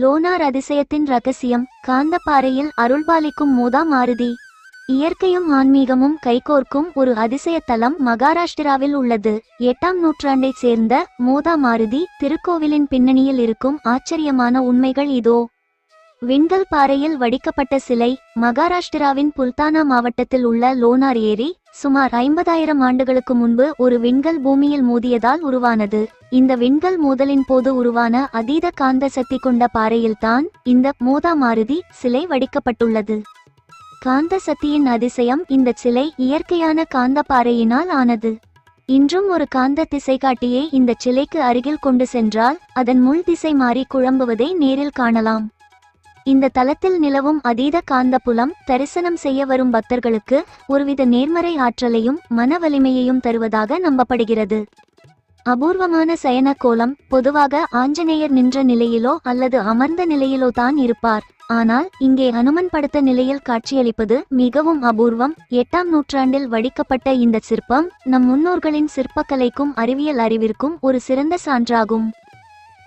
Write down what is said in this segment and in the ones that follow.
Lunar அதிசயத்தின் ரகசியம் காந்தப்பாறையில் அருள்பாலிக்கும் மூதா மாருதி. இயற்கையும் ஆன்மீகமும் கைகோர்க்கும் ஒரு அதிசய தலம் மகாராஷ்டிராவில் உள்ளது. எட்டாம் நூற்றாண்டைச் சேர்ந்த மோதா மாருதி திருக்கோவிலின் பின்னணியில் இருக்கும் ஆச்சரியமான உண்மைகள் இதோ. விண்கல் பாறையில் வடிக்கப்பட்ட சிலை மகாராஷ்டிராவின் புல்தானா மாவட்டத்தில் உள்ள லோனார் ஏரி சுமார் ஐம்பதாயிரம் ஆண்டுகளுக்கு முன்பு ஒரு விண்கல் பூமியில் மோதியதால் உருவானது. இந்த விண்கல் மோதலின் போது உருவான அதீத காந்த சக்தி கொண்ட பாறையில்தான் இந்த மோதா மாருதி சிலை வடிக்கப்பட்டுள்ளது. காந்த சக்தியின் அதிசயம் இந்த சிலை இயற்கையான காந்த பாறையினால் ஆனது. இன்றும் ஒரு காந்த திசைகாட்டியை இந்த சிலைக்கு அருகில் கொண்டு சென்றால் அதன் முள் திசை மாறி குழம்புவதை நேரில் காணலாம். இந்த தளத்தில் நிலவும் அதீத காந்த புலம் தரிசனம் செய்ய வரும் பக்தர்களுக்கு ஒருவித நேர்மறை ஆற்றலையும் மன வலிமையையும் தருவதாக நம்பப்படுகிறது. அபூர்வமான சயன கோலம் பொதுவாக ஆஞ்சநேயர் நின்ற நிலையிலோ அல்லது அமர்ந்த நிலையிலோ தான் இருப்பார். ஆனால் இங்கே அனுமன் படுத்த நிலையில் காட்சியளிப்பது மிகவும் அபூர்வம். எட்டாம் நூற்றாண்டில் வடிக்கப்பட்ட இந்த சிற்பம் நம் முன்னோர்களின் சிற்பக்கலைக்கும் அறிவியல் அறிவிற்கும் ஒரு சிறந்த சான்றாகும்.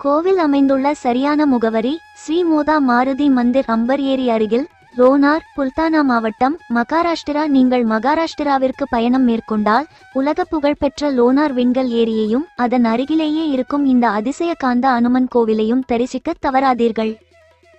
கோவில் அமைந்துள்ள சரியான முகவரி ஸ்ரீ மோதா மாருதி மந்திர் அம்பர் ஏரி அருகில் ரோனார் புல்தானா மாவட்டம் மகாராஷ்டிரா. நீங்கள் மகாராஷ்டிராவிற்கு பயணம் மேற்கொண்டால் உலக புகழ்பெற்ற லோனார் விண்கல் ஏரியையும் அதன் அருகிலேயே இருக்கும் இந்த அதிசய காந்த அனுமன் கோவிலையும் தரிசிக்க தவறாதீர்கள்.